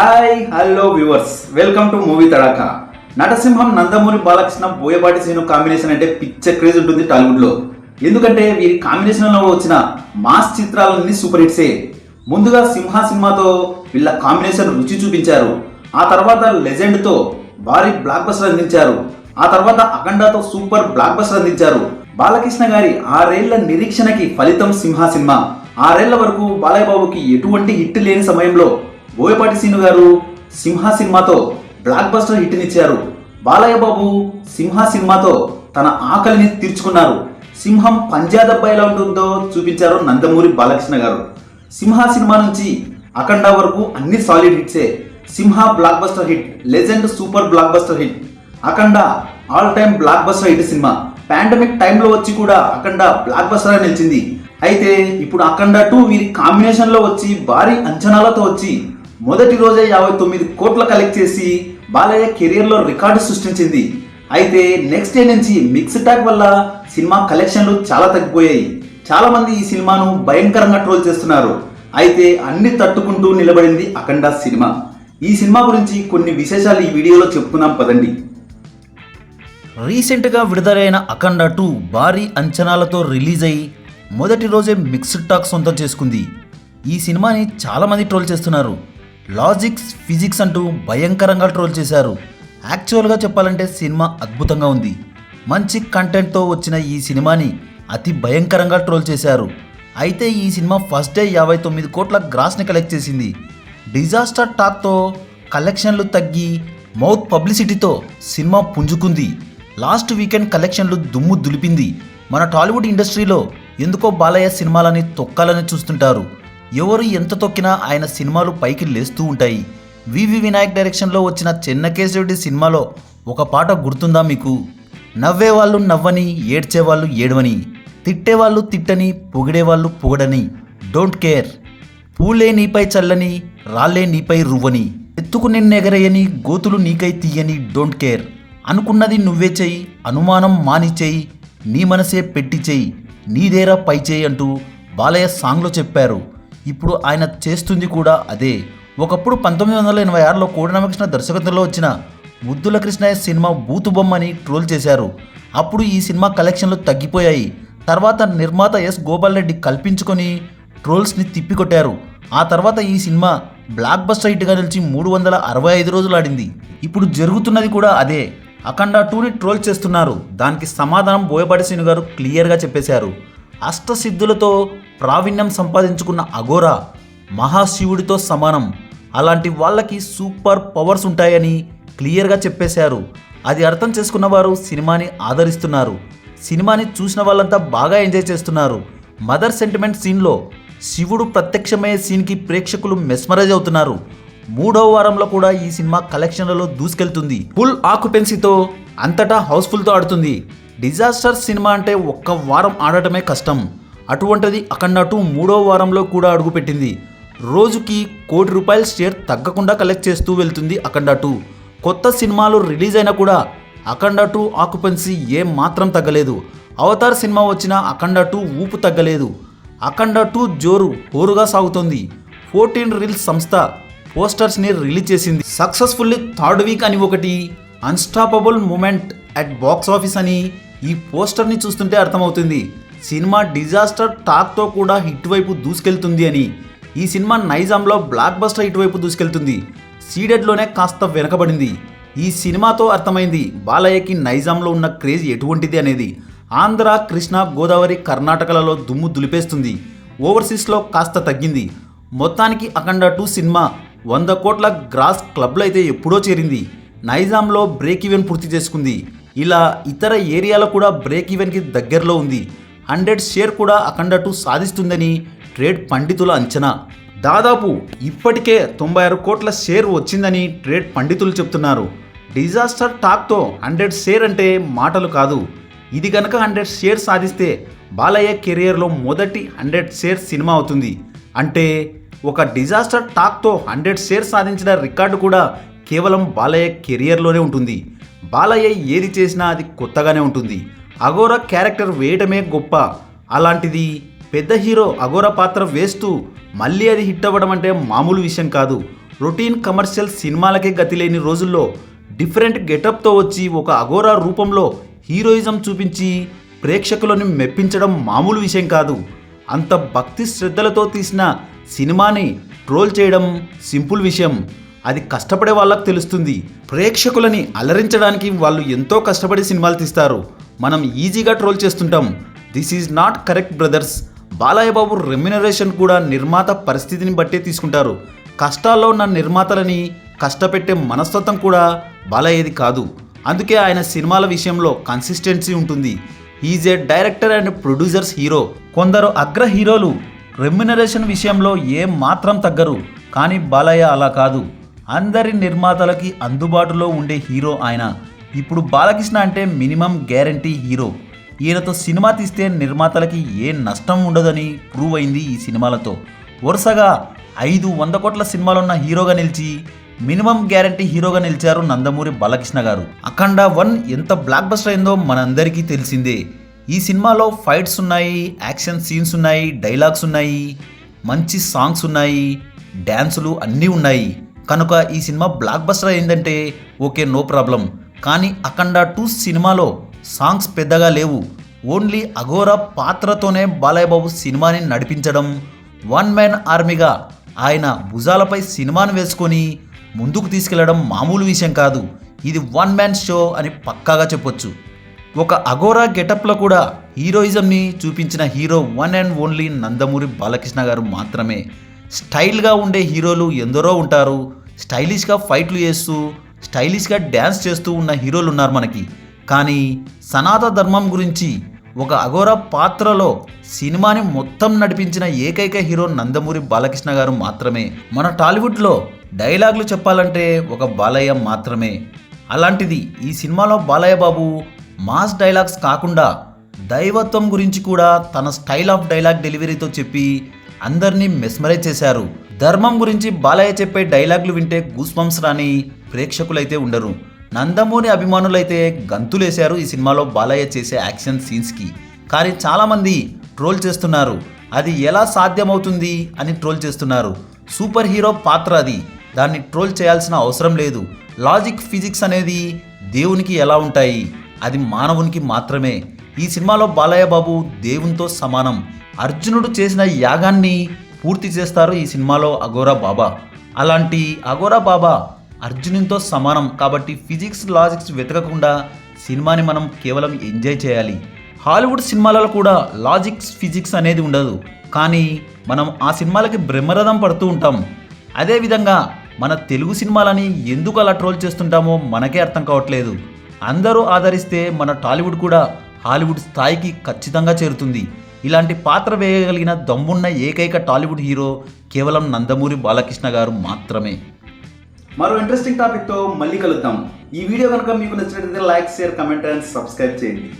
Hi hello viewers welcome to movie Tadaka నటసింహం Nandamuri Balakrishna Boyapati Seenu combination అంటే పిచ్చ craze ఉంటుంది టాలీవుడ్లో ఎందుకంటే వీరి కాంబినేషన్లో వచ్చిన మాస్ చిత్రాలన్నీ సూపర్ హిట్సే ముందుగా సింహ సినిమాతో వీళ్ళ కాంబినేషన్ రుచి చూపించారు. ఆ తర్వాత లెజెండ్తో భారీ బ్లాక్ బస్టర్ అందించారు. ఆ తర్వాత అఖండాతో సూపర్ బ్లాక్ బస్టర్ అందించారు. బాలకృష్ణ గారి ఆరేళ్ళ నిరీక్షణకి ఫలితం సింహ సినిమా. ఆరేళ్ళ వరకు బాలయ్య బాబుకి ఎటువంటి హిట్ లేని సమయంలో బోయపాటి సీను గారు సింహ సినిమాతో బ్లాక్ బస్టర్ హిట్నిచ్చారు. బాలయ్య బాబు సింహ సినిమాతో తన ఆకలిని తీర్చుకున్నారు. సింహం పంజాబ్ ఎలా ఉంటుందో చూపించారు నందమూరి బాలకృష్ణ గారు. సింహ సినిమా నుంచి అఖండ వరకు అన్ని solid హిట్సే Simha blockbuster hit legend super blockbuster hit Akhanda all time blockbuster hit cinema pandemic టైంలో వచ్చి కూడా అఖండ బ్లాక్ బస్టర్ నిలిచింది. అయితే ఇప్పుడు అఖండ టూ వీరి కాంబినేషన్లో వచ్చి భారీ అంచనాలతో వచ్చి మొదటి రోజే యాభై తొమ్మిది కోట్ల కలెక్ట్ చేసి బాలయ్య కెరియర్లో రికార్డు సృష్టించింది. అయితే నెక్స్ట్ డే నుంచి మిక్స్ టాక్ వల్ల సినిమా కలెక్షన్లు చాలా తగ్గిపోయాయి. చాలామంది ఈ సినిమాను భయంకరంగా ట్రోల్ చేస్తున్నారు. అయితే అన్ని తట్టుకుంటూ నిలబడింది అఖండ సినిమా. ఈ సినిమా గురించి కొన్ని విశేషాలు ఈ వీడియోలో చెప్పుకుందాం పదండి. రీసెంట్గా విడుదలైన అఖండ టూ భారీ అంచనాలతో రిలీజ్ అయి మొదటి రోజే మిక్స్డ్ టాక్ సొంతం చేసుకుంది. ఈ సినిమాని చాలామంది ట్రోల్ చేస్తున్నారు. లాజిక్స్ ఫిజిక్స్ అంటూ భయంకరంగా ట్రోల్ చేశారు. యాక్చువల్గా చెప్పాలంటే సినిమా అద్భుతంగా ఉంది. మంచి కంటెంట్తో వచ్చిన ఈ సినిమాని అతి భయంకరంగా ట్రోల్ చేశారు. అయితే ఈ సినిమా ఫస్ట్ డే యాభై తొమ్మిది కోట్ల గ్రాస్ని కలెక్ట్ చేసింది. డిజాస్టర్ టాక్తో కలెక్షన్లు తగ్గి మౌత్ పబ్లిసిటీతో సినిమా పుంజుకుంది. లాస్ట్ వీకెండ్ కలెక్షన్లు దుమ్ము దులిపింది. మన టాలీవుడ్ ఇండస్ట్రీలో ఎందుకో బాలయ్య సినిమాలని తొక్కాలని చూస్తుంటారు. ఎవరు ఎంత తొక్కినా ఆయన సినిమాలు పైకి లేస్తూ ఉంటాయి. వివి వినాయక్ డైరెక్షన్లో వచ్చిన చెన్నకేశవుడి సినిమాలో ఒక పాట గుర్తుందా మీకు? నవ్వేవాళ్ళు నవ్వని ఏడ్చేవాళ్ళు ఏడవని తిట్టేవాళ్ళు తిట్టని పొగిడేవాళ్ళు పొగడని డోంట్ కేర్. పూలే నీపై చల్లని రాళ్ళే నీపై రువ్వని ఎత్తుకు నిన్నెగరయని గోతులు నీకై తీయని డోంట్ కేర్. అనుకున్నది నువ్వే చెయ్యి అనుమానం మాని చెయ్యి నీ మనసే పెట్టి చెయ్యి నీదేరా పై చేయి అంటూ బాలయ్య సాంగ్లో చెప్పారు. ఇప్పుడు ఆయన చేస్తుంది కూడా అదే. ఒకప్పుడు పంతొమ్మిది వందల ఎనభై ఆరులో కోడిరామకృష్ణ దర్శకత్వంలో వచ్చిన ముద్దుల కృష్ణయ్య సినిమా బూతు బొమ్మని ట్రోల్ చేశారు. అప్పుడు ఈ సినిమా కలెక్షన్లు తగ్గిపోయాయి. తర్వాత నిర్మాత ఎస్ గోపాల్ రెడ్డి కల్పించుకొని ట్రోల్స్ని తిప్పికొట్టారు. ఆ తర్వాత ఈ సినిమా బ్లాక్ బస్టర్ హిట్గా నిలిచి మూడు వందల అరవై ఐదు రోజులు ఆడింది ఇప్పుడు జరుగుతున్నది కూడా అదే. అఖండ టూని ట్రోల్ చేస్తున్నారు. దానికి సమాధానం బోయపాటి శ్రీను గారు క్లియర్గా చెప్పేశారు. అష్టసిద్ధులతో ప్రావీణ్యం సంపాదించుకున్న అఘోరా మహాశివుడితో సమానం. అలాంటి వాళ్ళకి సూపర్ పవర్స్ ఉంటాయని క్లియర్గా చెప్పేశారు. అది అర్థం చేసుకున్న వారు సినిమాని ఆదరిస్తున్నారు. సినిమాని చూసిన వాళ్ళంతా బాగా ఎంజాయ్ చేస్తున్నారు. మదర్ సెంటిమెంట్ సీన్లో శివుడు ప్రత్యక్షమయ్యే సీన్కి ప్రేక్షకులు మెస్మరైజ్ అవుతున్నారు. మూడవ వారంలో కూడా ఈ సినిమా కలెక్షన్లలో దూసుకెళ్తుంది. ఫుల్ ఆక్యుపెన్సీతో అంతటా హౌస్ఫుల్తో ఆడుతుంది. డిజాస్టర్ సినిమా అంటే ఒక్క వారం ఆడటమే కష్టం. అటువంటిది అఖండ టూ మూడో వారంలో కూడా అడుగుపెట్టింది. రోజుకి కోటి రూపాయల షేర్ తగ్గకుండా కలెక్ట్ చేస్తూ వెళ్తుంది అఖండ టూ కొత్త సినిమాలు రిలీజ్ అయినా కూడా అఖండ టూ ఆక్యుపెన్సీ ఏం మాత్రం తగ్గలేదు. అవతార్ సినిమా వచ్చినా అఖండ టూ ఊపు తగ్గలేదు. అఖండ టూ జోరు హోరుగా సాగుతోంది. ఫోర్టీన్ రీల్స్ సంస్థ పోస్టర్స్ని రిలీజ్ చేసింది. సక్సెస్ఫుల్లీ థర్డ్ వీక్ అని ఒకటి unstoppable moment at box office అని ఈ పోస్టర్ని చూస్తుంటే అర్థమవుతుంది. సినిమా డిజాస్టర్ టాక్తో కూడా హిట్ వైపు దూసుకెళ్తుంది అని. ఈ సినిమా నైజాంలో బ్లాక్ బస్టర్ హిట్ వైపు దూసుకెళ్తుంది. సీడెడ్లోనే కాస్త వెనకబడింది. ఈ సినిమాతో అర్థమైంది బాలయ్యకి నైజాంలో ఉన్న క్రేజ్ ఎటువంటిది అనేది. ఆంధ్ర కృష్ణ గోదావరి కర్ణాటకలలో దుమ్ము దులిపేస్తుంది. ఓవర్సీస్లో కాస్త తగ్గింది. మొత్తానికి అఖండ టూ సినిమా వంద కోట్ల గ్రాస్ క్లబ్లో అయితే ఎప్పుడో చేరింది. నైజాంలో బ్రేక్ ఈవెన్ పూర్తి చేసుకుంది. ఇలా ఇతర ఏరియాలో కూడా బ్రేక్ ఈవెన్కి దగ్గరలో ఉంది. హండ్రెడ్ షేర్ కూడా అఖండటు సాధిస్తుందని ట్రేడ్ పండితుల అంచనా. దాదాపు ఇప్పటికే తొంభై ఆరు కోట్ల షేర్ వచ్చిందని ట్రేడ్ పండితులు చెప్తున్నారు. డిజాస్టర్ టాక్తో హండ్రెడ్ షేర్ అంటే మాటలు కాదు. ఇది కనుక హండ్రెడ్ షేర్ సాధిస్తే బాలయ్య కెరియర్లో మొదటి హండ్రెడ్ షేర్ సినిమా అవుతుంది. అంటే ఒక డిజాస్టర్ టాక్తో హండ్రెడ్ షేర్ సాధించిన రికార్డు కూడా కేవలం బాలయ్య కెరియర్లోనే ఉంటుంది. బాలయ్య ఏది చేసినా అది కొత్తగానే ఉంటుంది. అగోరా క్యారెక్టర్ వేయటమే గొప్ప. అలాంటిది పెద్ద హీరో అగోరా పాత్ర వేస్తూ మళ్ళీ అది హిట్ అవ్వడం అంటే మామూలు విషయం కాదు. రొటీన్ కమర్షియల్ సినిమాలకే గతి లేని రోజుల్లో డిఫరెంట్ గెటప్తో వచ్చి ఒక అగోరా రూపంలో హీరోయిజం చూపించి ప్రేక్షకులను మెప్పించడం మామూలు విషయం కాదు. అంత భక్తి శ్రద్ధలతో తీసిన సినిమాని ట్రోల్ చేయడం సింపుల్ విషయం. అది కష్టపడే వాళ్ళకు తెలుస్తుంది. ప్రేక్షకులని అలరించడానికి వాళ్ళు ఎంతో కష్టపడి సినిమాలు తీస్తారు. మనం ఈజీగా ట్రోల్ చేస్తుంటాం. This is not correct brothers Balayya Babu remuneration కూడా నిర్మాత పరిస్థితిని బట్టే తీసుకుంటారు. కష్టాల్లో ఉన్న నిర్మాతలని కష్టపెట్టే మనస్తత్వం కూడా బాలయ్యది కాదు. అందుకే ఆయన సినిమాల విషయంలో కన్సిస్టెన్సీ ఉంటుంది. Is a director and producers hero కొందరు అగ్ర హీరోలు రెమ్యునరేషన్ విషయంలో ఏం మాత్రం తగ్గరు. కానీ బాలయ్య అలా కాదు. అందరి నిర్మాతలకి అందుబాటులో ఉండే హీరో ఆయన. ఇప్పుడు బాలకృష్ణ అంటే మినిమం గ్యారంటీ హీరో. ఈయనతో సినిమా తీస్తే నిర్మాతలకి ఏ నష్టం ఉండదని ప్రూవ్ అయింది ఈ సినిమాలతో. వరుసగా ఐదు వంద కోట్ల సినిమాలున్న హీరోగా నిలిచి మినిమం గ్యారంటీ హీరోగా నిలిచారు నందమూరి బాలకృష్ణ గారు. అఖండ వన్ ఎంత బ్లాక్ బస్టర్ అయిందో మనందరికీ తెలిసిందే. ఈ సినిమాలో ఫైట్స్ ఉన్నాయి యాక్షన్ సీన్స్ ఉన్నాయి డైలాగ్స్ ఉన్నాయి మంచి సాంగ్స్ ఉన్నాయి డ్యాన్సులు అన్నీ ఉన్నాయి. కనుక ఈ సినిమా బ్లాక్ బస్టర్ అయిందంటే ఓకే నో ప్రాబ్లం కానీ అఖండ టూ సినిమాలో సాంగ్స్ పెద్దగా లేవు. ఓన్లీ అఘోరా పాత్రతోనే బాలయ్య బాబు సినిమాని నడిపించడం. వన్ మ్యాన్ ఆర్మీగా ఆయన భుజాలపై సినిమాను వేసుకొని ముందుకు తీసుకెళ్ళడం మామూలు విషయం కాదు. ఇది వన్ మ్యాన్ షో అని పక్కాగా చెప్పొచ్చు. ఒక అఘోరా గెటప్లో కూడా హీరోయిజంని చూపించిన hero one and only Nandamuri Balakrishna గారు మాత్రమే. స్టైల్గా ఉండే హీరోలు ఎందరో ఉంటారు. స్టైలిష్గా ఫైట్లు చేస్తూ స్టైలిష్గా డ్యాన్స్ చేస్తూ ఉన్న హీరోలు ఉన్నారు మనకి. కానీ సనాత ధర్మం గురించి ఒక అఘోర పాత్రలో సినిమాని మొత్తం నడిపించిన ఏకైక హీరో నందమూరి బాలకృష్ణ గారు మాత్రమే. మన టాలీవుడ్లో డైలాగులు చెప్పాలంటే ఒక బాలయ్య మాత్రమే. అలాంటిది ఈ సినిమాలో బాలయ్య బాబు మాస్ డైలాగ్స్ కాకుండా దైవత్వం గురించి కూడా తన స్టైల్ ఆఫ్ డైలాగ్ డెలివరీతో చెప్పి అందరినీ మెస్మరైజ్ చేశారు. ధర్మం గురించి బాలయ్య చెప్పే డైలాగులు వింటే గూస్బంప్స్ రాని ప్రేక్షకులైతే ఉండరు. నందమూరి అభిమానులైతే గంతులేశారు ఈ సినిమాలో బాలయ్య చేసే యాక్షన్ సీన్స్కి. కానీ చాలామంది ట్రోల్ చేస్తున్నారు. అది ఎలా సాధ్యమవుతుంది అని ట్రోల్ చేస్తున్నారు. సూపర్ హీరో పాత్ర అది. దాన్ని ట్రోల్ చేయాల్సిన అవసరం లేదు. లాజిక్ ఫిజిక్స్ అనేది దేవునికి ఎలా ఉంటాయి? అది మానవునికి మాత్రమే. ఈ సినిమాలో బాలయ్య బాబు దేవునితో సమానం. అర్జునుడు చేసిన యాగాన్ని పూర్తి చేస్తారు ఈ సినిమాలో అఘోరా బాబా. అలాంటి అఘోరా బాబా అర్జునునితో సమానం కాబట్టి ఫిజిక్స్ లాజిక్స్ వెతకకుండా సినిమాని మనం కేవలం ఎంజాయ్ చేయాలి. హాలీవుడ్ సినిమాలలో కూడా లాజిక్స్ ఫిజిక్స్ అనేది ఉండదు. కానీ మనం ఆ సినిమాలకి బ్రహ్మరథం పడుతూ ఉంటాం. అదేవిధంగా మన తెలుగు సినిమాలని ఎందుకు అలా ట్రోల్ చేస్తుంటామో మనకే అర్థం కావట్లేదు. అందరూ ఆదరిస్తే మన టాలీవుడ్ కూడా హాలీవుడ్ స్థాయికి ఖచ్చితంగా చేరుతుంది. ఇలాంటి పాత్ర వేయగలిగిన దమ్మున్న ఏకైక టాలీవుడ్ హీరో కేవలం నందమూరి బాలకృష్ణ గారు మాత్రమే. మరో ఇంట్రెస్టింగ్ టాపిక్తో మళ్ళీ కలుద్దాం. ఈ వీడియో కనుక మీకు నచ్చినట్లయితే like share comment and subscribe చేయండి.